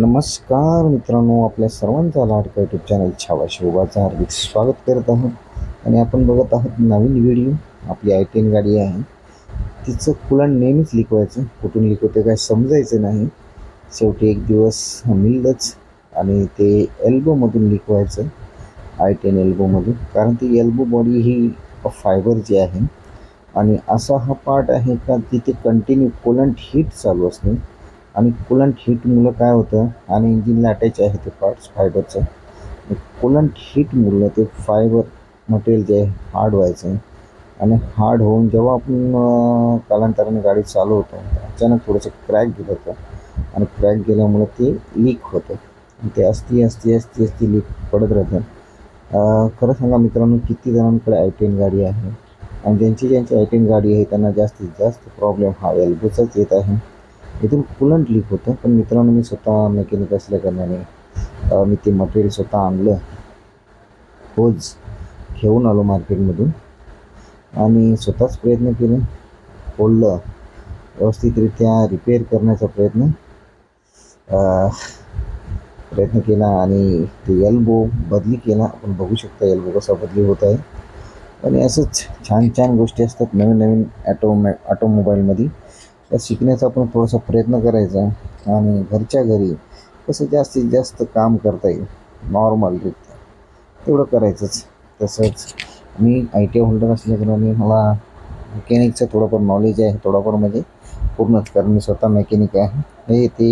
नमस्कार मित्रांनो आपल्या सर्वांचा लाडका यूट्यूब चॅनल छावा शिवबाचं हार्दिक स्वागत करत आहोत. आणि आपण बघत आहोत नवीन व्हिडिओ आपली आय टी एन गाडी आहे. तिचं कुलान नेहमीच लिकवायचं कुठून लिकवते काय समजायचं नाही. शेवटी एक दिवस मिळलंच आणि ते एल्बोमधून लिकवायचं आय टी एन एल्बोमधून कारण ती एल्बो बॉडी ही फायबरची आहे. आणि असा हा पार्ट आहे का तिथे कंटिन्यू कोलंट हीट चालू असणे. आणि कुलंट हीटमुळं काय होतं? आणि इंजिनला अटॅच आहे ते पार्ट्स फायबरचं कुलंट हीटमुळं ते फायबर मटेरियल जे आहे हार्ड व्हायचं. आणि हार्ड होऊन जेव्हा आपण कालांतराने गाडी चालू होतो अचानक थोडंसं क्रॅक गेलं होतं. आणि क्रॅक गेल्यामुळं ते लीक होतं. आणि ते असती असती असती असती लीक पडत राहतं. खरं सांगा मित्रांनो किती जणांकडे आय टेन गाडी आहे? आणि ज्यांची ज्यांची आय टेन गाडी आहे त्यांना जास्तीत जास्त प्रॉब्लेम हा एल्बोचाच येत आहे. इथून कुलंट लीक होतं. पण मित्रांनो मी स्वतः मेकॅनिक असल्या कारणाने मी ते मटेरियल स्वतः आणलं. होज घेऊन आलो मार्केटमधून. आणि स्वतःच प्रयत्न केले. खोललं. व्यवस्थितरित्या रिपेअर करण्याचा प्रयत्न प्रयत्न केला आणि ते एल्बो बदली केला. आपण बघू शकता एल्बो कसा बदली होत आहे. आणि असंच छान छान गोष्टी असतात नवीन नवीन ॲटो ऑटोमोबाईलमध्ये त्या शिकण्याचा आपण थोडासा प्रयत्न करायचा आणि घरच्या घरी कसं जास्तीत जास्त काम करता येईल नॉर्मलरित्या तेवढं करायचंच. तसंच मी आय टी आय होल्डर असल्याकारणाने मला मेकॅनिकचं थोडंफार नॉलेज आहे थोडंफार म्हणजे पूर्णच कारण मी स्वतः मेकॅनिक आहे. हे ते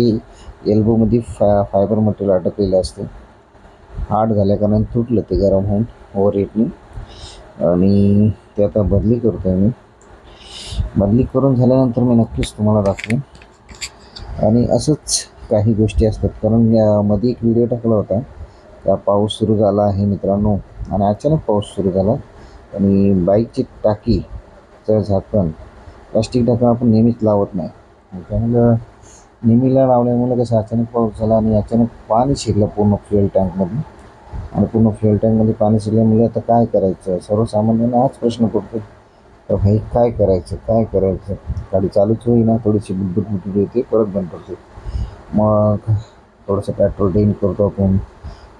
एल्बोमध्ये फा फायबर मटेरियल अटकलेलं असतं. हार्ड झाल्याकारणाने तुटलं ते गरम होऊन ओव्हर आणि ते आता बदली करतो आहे मी. बदली करून झाल्यानंतर मी नक्कीच तुम्हाला दाखवेन. आणि असंच काही गोष्टी असतात. कारण या मध्ये एक व्हिडिओ टाकला होता. का पाऊस सुरू झाला आहे मित्रांनो. आणि अचानक पाऊस सुरू झाला. आणि बाईकची टाकीचं झाकण प्लास्टिक ढाकण आपण नेहमीच लावत नाही. त्यामुळं नेहमीला लावल्यामुळे कसं अचानक पाऊस झाला आणि अचानक पाणी शिरलं पूर्ण फ्युएल टँकमधून. आणि पूर्ण फ्युएल टँकमध्ये पाणी शिरल्यामुळे आता काय करायचं? सर्वसामान्यांना हाच प्रश्न पडतो तर भाई काय करायचं? काय करायचं? गाडी चालूच होईना थोडीशी बुटबुट बुटबुट येते परत बंद पडते मग थोडंसं पेट्रोल ड्रेन करतो आपण.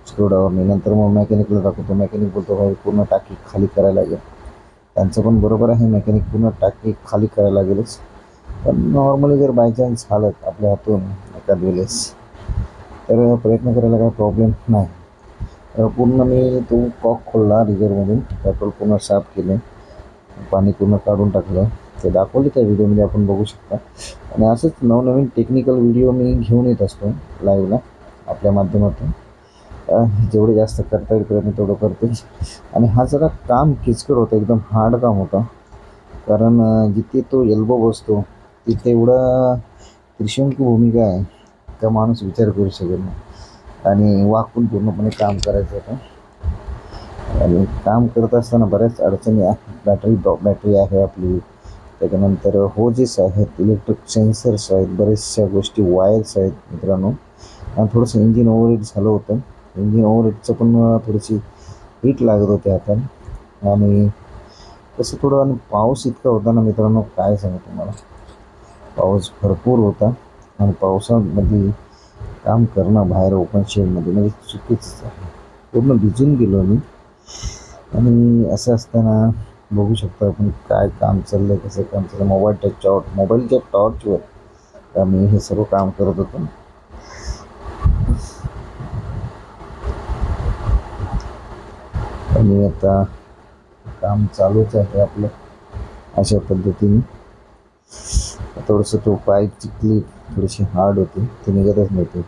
स्क्रूडावरने नंतर मग मेकॅनिकला दाखवतो. मेकॅनिक बोलतो भाई पूर्ण टाकी खाली करायला लागेल त्यांचं पण बरोबर आहे मेकॅनिक पूर्ण टाकी खाली करायला लागेलच पण नॉर्मली जर बाय चान्स झालं आपल्या हातून एखाद वेळेस तर प्रयत्न करायला काही प्रॉब्लेम नाही. तर पूर्ण मी तो कॉक खोलला रिझर्वमधून पेट्रोल पूर्ण साफ केले. पाणी पूर्ण काढून टाकलं. ते दाखवले त्या व्हिडिओमध्ये आपण बघू शकता. आणि असंच नवनवीन टेक्निकल व्हिडिओ मी घेऊन येत असतो लाईव्हला आपल्या माध्यमातून. जेवढे जास्त करता येईल प्रयत्न तेवढं करतो आणि हा जरा काम किचकट होतं एकदम हार्ड काम होतं. कारण जिथे तो एल्बो बसतो तिथे एवढं त्रिशंक भूमिका आहे का माणूस विचार करू शकत नाही. आणि वाकून पूर्णपणे काम करायचं होतं. आणि काम करत असताना बऱ्याच अडचणी आहेत बॅटरी ड्रॉप बॅटरी आहे आपली. त्याच्यानंतर होजेस आहेत इलेक्ट्रिक सेन्सर्स आहेत बऱ्याचशा गोष्टी वायर्स आहेत मित्रांनो. आणि थोडंसं इंजिन ओव्हरहीट झालं होतं. इंजिन ओव्हरहीटचं पण थोडीशी हीट लागत होती आता. आणि तसं थोडं आणि पाऊस इतका होता ना मित्रांनो काय सांगू तुम्हाला. पाऊस भरपूर होता. आणि पावसामध्ये काम करणं बाहेर ओपन शेडमध्ये म्हणजे चुकीचंच आहे. पूर्ण भिजून गेलो मी. आणि असं असताना बघू शकतो आपण काय काम चाललं आहे कसं काम चाललं मोबाईलच्या टॉर्च मोबाईलच्या टॉर्चवर मी हे सर्व काम करत होतो. आणि आता काम चालूच आहे आपलं अशा पद्धतीने. थोडंसं तो पाईपची क्लिप थोडीशी हार्ड होती ती निघतच नव्हती.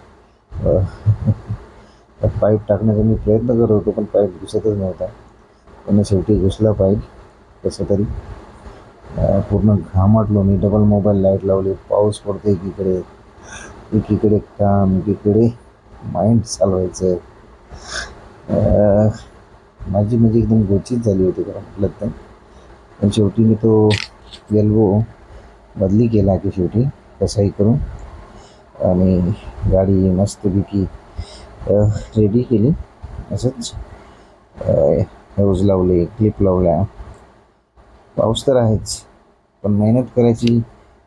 पाईप टाकण्याचा मी प्रयत्न करत होतो पण पाईप घुसतच नव्हता. पण शेवटी घुसला पाईप कसं तरी पूर्ण घामाटलो मी. डबल मोबाईल लाइट लावली. पाऊस पडतो एकीकडे. एकीकडे काम एकीकडे माइंड चालवायचं. आहे माझी म्हणजे एकदम गोचित झाली होती का म्हटलं तर. पण शेवटी मी तो एल्बो बदली केला की शेवटी कसाही करून आणि गाडी मस्तपैकी रेडी केली. असंच रोज लावले क्लिप लावल्या. पाऊस तर आहेच पण मेहनत करायची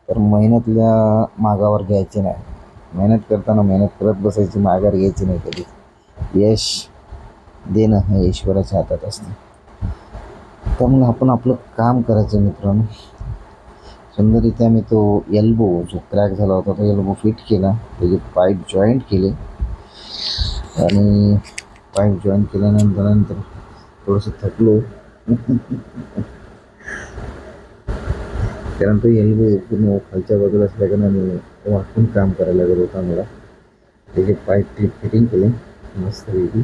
तर मेहनतल्या मागावर घ्यायची नाही. मेहनत करताना मेहनत करत बसायची माघार घ्यायची नाही कधी यश देणं हे ईश्वराच्या हातात असतं. त्यामुळे आपण आपलं काम करायचं मित्रांनो. सुंदररित्या मी तो एल्बो जो क्रॅक झाला होता तो एल्बो फिट केला. त्याचे पाईप जॉईंट केले. आणि पाईप जॉईन केल्यानंतर नंतर थोडंसं थकलो. कारण तो एल्बो पूर्ण खालच्या बाजूला असल्याकारणाने वाटून काम करायला लागत होता मला. त्याचे पाईप ट्रीप फिटिंग केले मस्तपैकी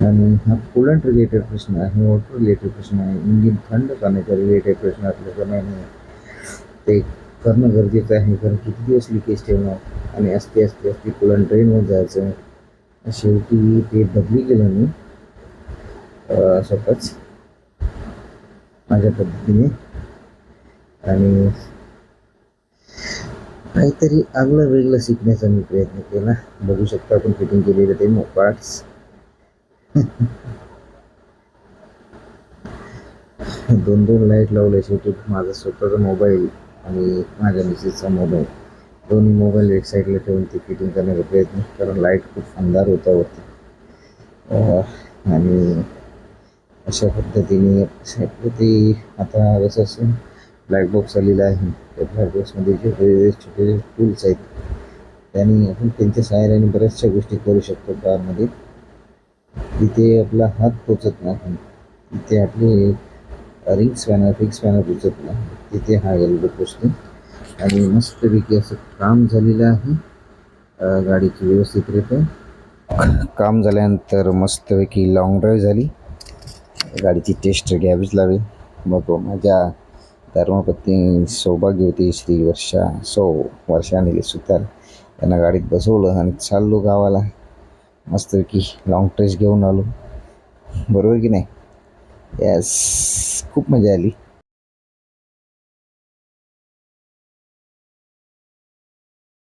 आणि हा कुलंट रिलेटेड प्रश्न आहे वॉटर रिलेटेड प्रश्न आहे इंजिन थंड करण्याचा रिलेटेड प्रश्न असल्याकारणाने ते करणं गरजेचं आहे. कारण किती दिवस लिकेज ठेवणार? आणि असते असते असते कुलंट होऊन जायचं. शेवटी ते बदली गेलं मी. अं, स्वतःच. माझ्या पद्धतीने. आणि काहीतरी आगलं वेगळं शिकण्याचा मी प्रयत्न केला. बघू शकता आपण फिटिंग केलेलं ते पार्ट्स. दोन दोन लाइट लावले शेवटी माझा स्वतःचा मोबाईल आणि माझ्या मिसेसचा मोबाईल. दोन्ही मोबाईल एक साईडला ठेवून ते फिटिंग करण्याचा प्रयत्न कारण लाइट खूप अंधार होता वरती. आणि अशा पद्धतीने ते आता कसं असून ब्लॅक बॉक्स आलेला आहे त्या ब्लॅक बॉक्समध्ये जे वेगवेगळे छोटे टूल्स आहेत त्याने आपण त्यांच्या सहाय्याने बऱ्याचशा गोष्टी करू शकतो कारमध्ये. तिथे आपला हात पोचत नाही तिथे आपले रिंग स्पॅनर फिक्स स्पॅनर पोचत नाही तिथे हा एल्बो पोचतो. आणि मस्तपैकी असं काम झालेलं आहे. गाडीची व्यवस्थितरित्या काम झाल्यानंतर मस्तपैकी लाँग ड्राईव्ह झाली. गाडीची टेस्ट घ्यावीच लागेल. मग माझ्या धर्मपत्नी सौभाग्यवती श्री वर्षा सौ वर्षा निले सुतार. त्यांना गाडीत बसवलं आणि चाललो गावाला. मस्तपैकी लाँग ट्रेस घेऊन आलो. बरोबर की नाही? यास खूप मजा आली.